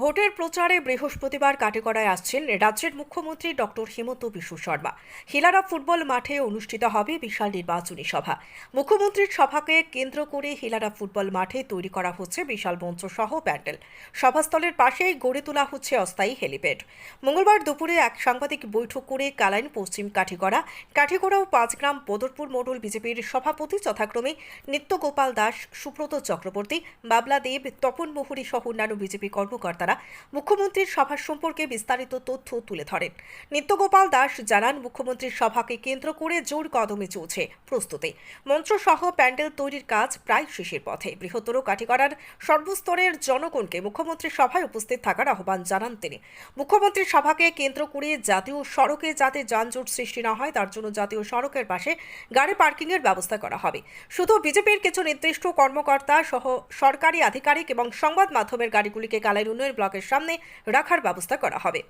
ভোটের প্রচারে বৃহস্পতিবার কাটিগড়ায় আসছেন রাজ্যের মুখ্যমন্ত্রী ডক্টর হিমন্ত বিশ্ব শর্মা। হিলারা ফুটবল মাঠে অনুষ্ঠিত হবে বিশাল নির্বাচনী সভা। মুখ্যমন্ত্রীর সভাকে কেন্দ্র করে হিলারা ফুটবল মাঠে তৈরি করা হচ্ছে বিশাল মঞ্চ সহ প্যান্ডেল। সভাস্থলের পাশেই গড়ে তোলা হচ্ছে অস্থায়ী হেলিপ্যাড। মঙ্গলবার দুপুরে এক সাংবাদিক বৈঠক করে কালাইন পশ্চিম কাঠিগড়া কাঠিগড়া ও পাঁচগ্রাম বদরপুর মডল বিজেপির সভাপতি যথাক্রমে নিত্যগোপাল দাস, সুব্রত চক্রবর্তী বাবলা দেব তপন মোহরি সহ অন্যান্য বিজেপি কর্মকর্তারা মুখ্যমন্ত্রীর সভা সম্পর্কে বিস্তারিত তথ্য তুলে ধরেন। নিত্যগোপাল দাস জানান, মুখ্যমন্ত্রীর সভাকে কেন্দ্র করে জোর কদমে চলছে প্রস্তুতি। মঞ্চ সহ প্যান্ডেল তৈরির কাজ প্রায় শেষের পথে। বৃহত্তর কাঠিগড়ার সর্বস্তরের জনগণকে মুখ্যমন্ত্রীর সভায় উপস্থিত থাকার আহ্বান জানান তিনি। মুখ্যমন্ত্রীর সভাকে কেন্দ্র করে জাতীয় সড়কে যাতে যানজট সৃষ্টি না হয়, তার জন্য জাতীয় সড়কের পাশে গাড়ি পার্কিংয়ের ব্যবস্থা করা হবে। শুধু বিজেপির কিছু নির্দিষ্ট কর্মকর্তা সহ সরকারি আধিকারিক এবং সংবাদ মাধ্যমের গাড়িগুলিকে কালাই উন্নয়ন ব্লকের সামনে রাখার ব্যবস্থা করা হবে।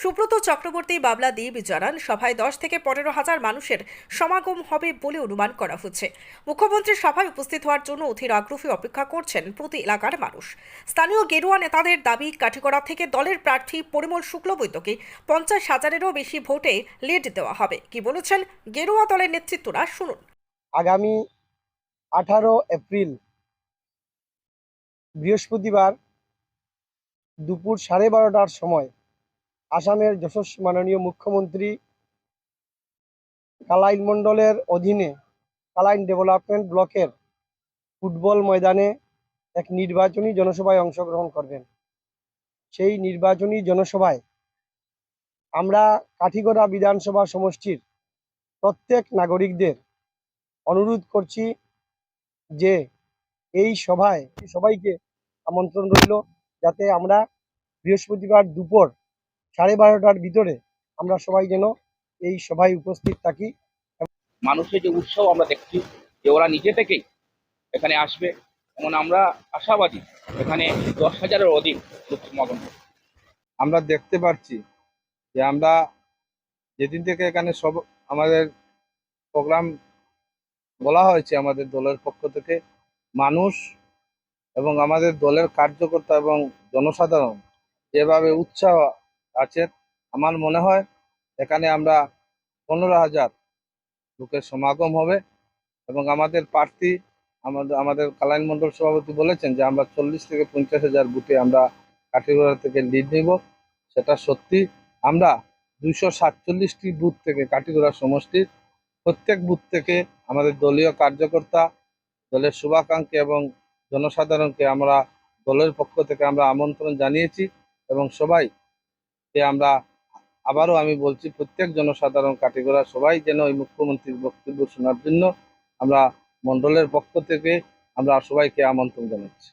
সুব্রত চক্রবর্তী, বাবলা দ্বীপ জানান, সভায় দশ থেকে পনেরো হাজার মানুষের সমাগম হবে বলে অনুমান করা হচ্ছে। মুখ্যমন্ত্রীর সভায় উপস্থিত হওয়ার জন্য অধীর আগ্রহে অপেক্ষা করছেন প্রতি এলাকার মানুষ। স্থানীয় গেরুয়া নেতাদের দাবি, কাঠিগড়া থেকে দলের প্রার্থী পরিমল শুক্লবৈদ্যকে পঞ্চাশ হাজারেরও বেশি ভোটে লিড দেওয়া হবে। কি বলেছেন গেরুয়া দলের নেতৃত্বরা, শুনুন। আগামী আঠারো এপ্রিল বৃহস্পতিবার দুপুর সাড়ে বারোটার সময় আসামের যশস্বী মাননীয় মুখ্যমন্ত্রী কালাইন মণ্ডলের অধীনে কালাইন ডেভেলপমেন্ট ব্লকের ফুটবল ময়দানে এক নির্বাচনী জনসভায় অংশগ্রহণ করবেন। সেই নির্বাচনী জনসভায় আমরা কাঠিগড়া বিধানসভা সমষ্টির প্রত্যেক নাগরিকদের অনুরোধ করছি যে এই সভায় সবাইকে আমন্ত্রণ রইল। যাতে আমরা বৃহস্পতিবার দুপুর সাড়ে বারোটার ভিতরে আমরা সবাই যেন এই সভায় উপস্থিত থাকি। মানুষের যে উৎসব আমরা দেখছি যে ওরা নিজে থেকেই এখানে আসবে এবং আমরা আশাবাদী এখানে দশ হাজারের অধিক লোক সমাগম আমরা দেখতে পাচ্ছি যে আমরা যেদিন থেকে এখানে সব আমাদের প্রোগ্রাম বলা হয়েছে আমাদের দলের পক্ষ থেকে মানুষ এবং আমাদের দলের কার্যকর্তা এবং জনসাধারণ যেভাবে উৎসাহ আছে, আমার মনে হয় এখানে আমরা পনেরো হাজার লোকের সমাগম হবে এবং আমাদের প্রার্থী আমাদের আমাদের কালাইন মণ্ডল সভাপতি বলেছেন যে আমরা চল্লিশ থেকে পঞ্চাশ হাজার বুথে আমরা কাঠিগড়া থেকে লিড নিব। সেটা সত্যি। আমরা দুইশো সাতচল্লিশটি বুথ থেকে কাঠিগড়া সমষ্টির প্রত্যেক বুথ থেকে আমাদের দলীয় কার্যকর্তা, দলের শুভাকাঙ্ক্ষী এবং জনসাধারণকে আমরা, দলের পক্ষ থেকে আমরা আমন্ত্রণ জানিয়েছি এবং সবাই যে আমরা আবারও আমি বলছি, প্রত্যেক জনসাধারণ কাটিগড়া সবাই যেন ওই মুখ্যমন্ত্রীর বক্তব্য শোনার জন্য আমরা মণ্ডলের পক্ষ থেকে আমরা সবাইকে আমন্ত্রণ জানাচ্ছি।